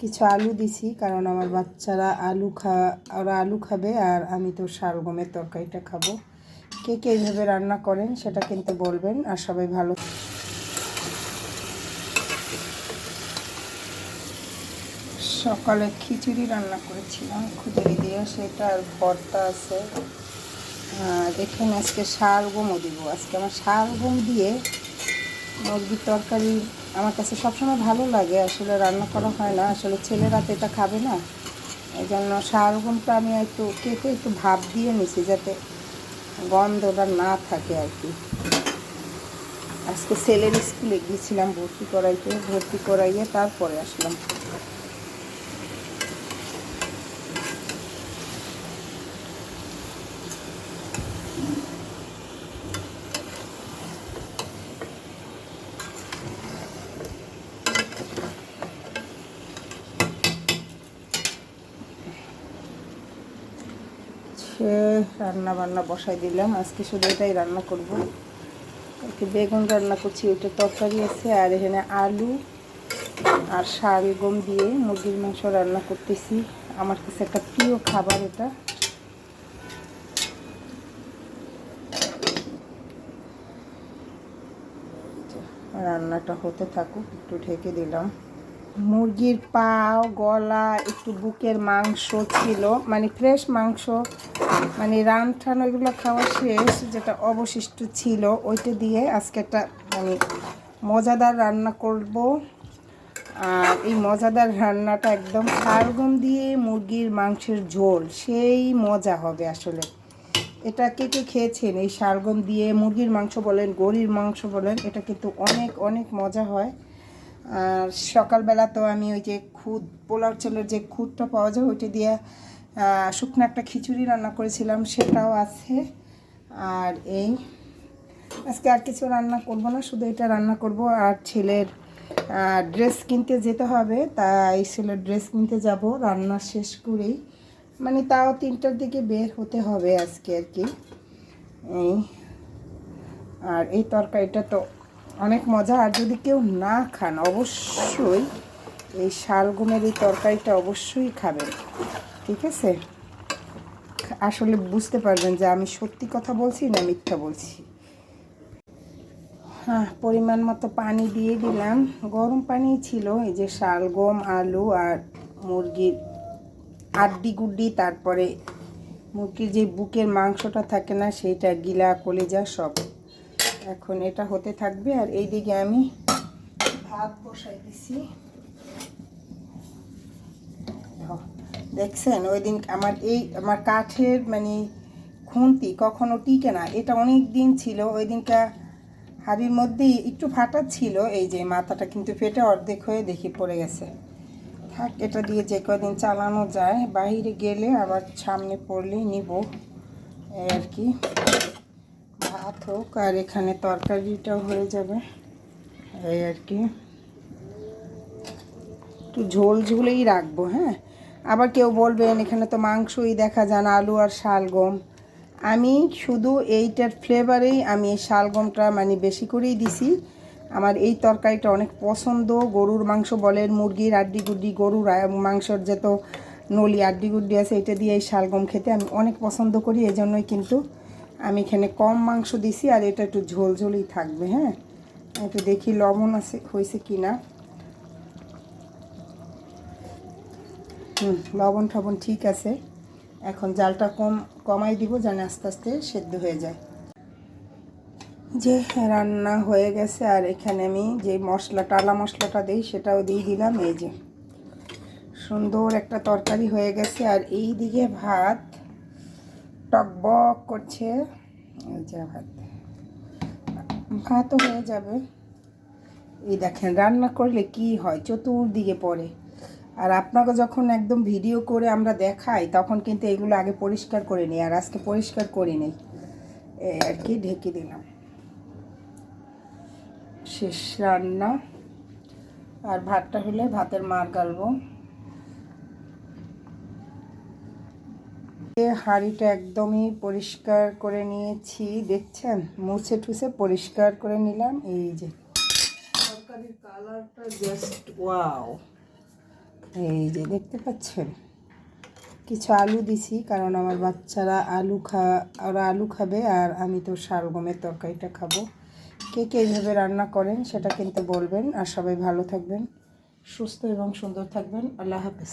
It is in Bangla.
কিছু আলু দিছি, কারণ আমার বাচ্চারা আলু খা, ওরা আলু খাবে আর আমি তো শালগমের তরকারিটা খাব। কে কে এইভাবে রান্না করেন সেটা কিন্তু বলবেন, আর সবাই ভালো সকালে খিচুড়ি রান্না করেছিলাম, খিচুড়ি দিয়ে সেটা আর ভর্তা আছে। আর এখানে আজকে শালগমও দিব, আজকে আমার শালগম দিয়ে মুরগির তরকারি আমার কাছে সবসময় ভালো লাগে, আসলে রান্না করা হয় না, আসলে ছেলেরা তো এটা খাবে না। এই জন্য শালগমটা আমি একটু কেটে একটু ভাব দিয়ে নিছি যাতে গন্ধটা না থাকে আর কি। আজকে ছেলের স্কুলে গিয়েছিলাম, ভর্তি করাইতে, ভর্তি করাইয়ে তারপরে আসলাম। সে রান্না বান্না বসাই দিলাম। আজকে শুধু এটাই রান্না করব। একটু বেগুন রান্না করছি, ওইটা তরকারি আছে, আর এখানে আলু আর শালগম দিয়ে মুরগির মাংস রান্না করতেছি। আমার কাছে একটা প্রিয় খাবার এটা। রান্নাটা হতে থাকুক, একটু ঢেকে দিলাম। মুরগির পাও, গলা, একটু বুকের মাংস ছিল। মানে ফ্রেশ মাংস মানে রান টান, ওইগুলো খাওয়া শেষ, যেটা অবশিষ্ট ছিল, ওইটা দিয়ে আজকে একটা মানে মজাদার রান্না করব। আর এই মজাদার রান্নাটা একদম শালগম দিয়ে মুরগির মাংসের ঝোল, সেই মজা হবে আসলে। এটা কে কে খেয়েছেন? এই শালগম দিয়ে মুরগির মাংস বলেন, গরির মাংস বলেন, এটা কিন্তু অনেক অনেক মজা হয়। আর সকালবেলা তো আমি ওই যে খুদ, পোলাও চালের যে খুদটা পাওয়া যায়, ওইটা দিয়ে শুকনো একটা খিচুড়ি রান্না করেছিলাম, সেটাও আছে। আর এই, আজকে আর কিছু রান্না করব না, শুধু এটা রান্না করব। আর ছেলের ড্রেস কিনতে যেতে হবে, তাই ছেলের ড্রেস কিনতে যাব, রান্না শেষ করেই। মানে তাও তিনটার দিকে বের হতে হবে আজকে আর কি। এই, আর এই তরকারিটা তো অনেক মজা। আর যদি কেউ না খান, অবশ্যই এই শালগমের এই তরকারিটা অবশ্যই খাবেন। ঠিক আছে? আসলে বুঝতে পারবেন যে আমি সত্যি কথা বলছি না মিথ্যা বলছি। হ্যাঁ পরিমাণ মতো পানি দিয়ে দিলাম। গরম পানি ছিল, এই যে শালগম, আলু আর মুরগির আড্ডি গুড্ডি, তারপরে মুরগির যে বুকের মাংসটা থাকে না সেইটা গিলা, কলেজা সব এখন এটা হতে থাকবে আর এই দিকে আমি ভাত বসাই দিছি। দেখছেন? ওই দিন আমার এই আমার কাঠের মানে খুন্তি কখনো টিকে না। এটা অনেক দিন ছিল ওই দিনটা হাড়ির মধ্যেই একটু ফাটা ছিল। এই যে মাথাটা কিন্তু ফেটে অর্ধেক হয়ে দেখি পড়ে গেছে। থাক, এটা দিয়ে যে কদিন চালানো যায়, বাইরে গেলে আবার সামনে পড়লেই নিব। আর কি। ভাত হোক, আর এখানে তরকারিটাও হয়ে যাবে। এই আর কি। একটু ঝোল ঝোলেই রাখব হ্যাঁ? আবার কেউ বলবেন, এখানে তো মাংসই দেখা যান আলু আর শালগম আমি শুধু এইটার ফ্লেভারেই আমি এই শালগমটা মানে বেশি করেই দিছি। আমার এই তরকারিটা অনেক পছন্দ। গরুর মাংস বলেন, মুরগির আড্ডি গুড্ডি গরুর মাংসর যত নলি আড্ডি গুড্ডি আছে, এটা দিয়ে এই শালগম খেতে আমি অনেক পছন্দ করি এই জন্যই কিন্তু আমি এখানে কম মাংস দিছি আর এটা একটু ঝোল ঝোলই থাকবে হ্যাঁ? একটু দেখি লবণ আছে, হয়েছে কি না হুম, লবণ টবণ ঠিক আছে। এখন জালটা কম, কমাই দিব যেন আস্তে আস্তে সেদ্ধ হয়ে যায়। যে রান্না হয়ে গেছে, আর এখানে আমি যে মশলা, টালা মশলাটা দিই, সেটাও দিয়ে দিলাম, এই যে। সুন্দর একটা তরকারি হয়ে গেছে, আর এই দিকে ভাত টকবক করছে। এই যে ভাত। ভাতও হয়ে যাবে। এই দেখেন, রান্না করলে কি হয়? চতুর্দিকে পড়ে। আর আপনাকে যখন একদম ভিডিও করে আমরা দেখাই, তখন কিন্তু এগুলো আগে পরিষ্কার করে নিই, আর আজকে পরিষ্কার করি নেই। আর কি, ঢেকে দিলাম। শেষ রান্না। আর ভাতটা হলে ভাতের মার গালবো। হাঁড়িটা একদমই পরিষ্কার করে নিয়েছি, দেখছেন? মুছে টুছে পরিষ্কার করে নিলাম, এই যে। তরকারির কালারটা জাস্ট ওয়াও এই যে, দেখতে পাচ্ছেন? কিছু আলু দিছি, কারণ আমার বাচ্চারা আলু খা, ওরা আলু খাবে, আর আমি তো শালগমের তরকারিটা খাব। কে কে এইভাবে রান্না করেন, সেটা কিন্তু বলবেন, আর সবাই ভালো থাকবেন, সুস্থ এবং সুন্দর থাকবেন। আল্লাহ হাফেজ।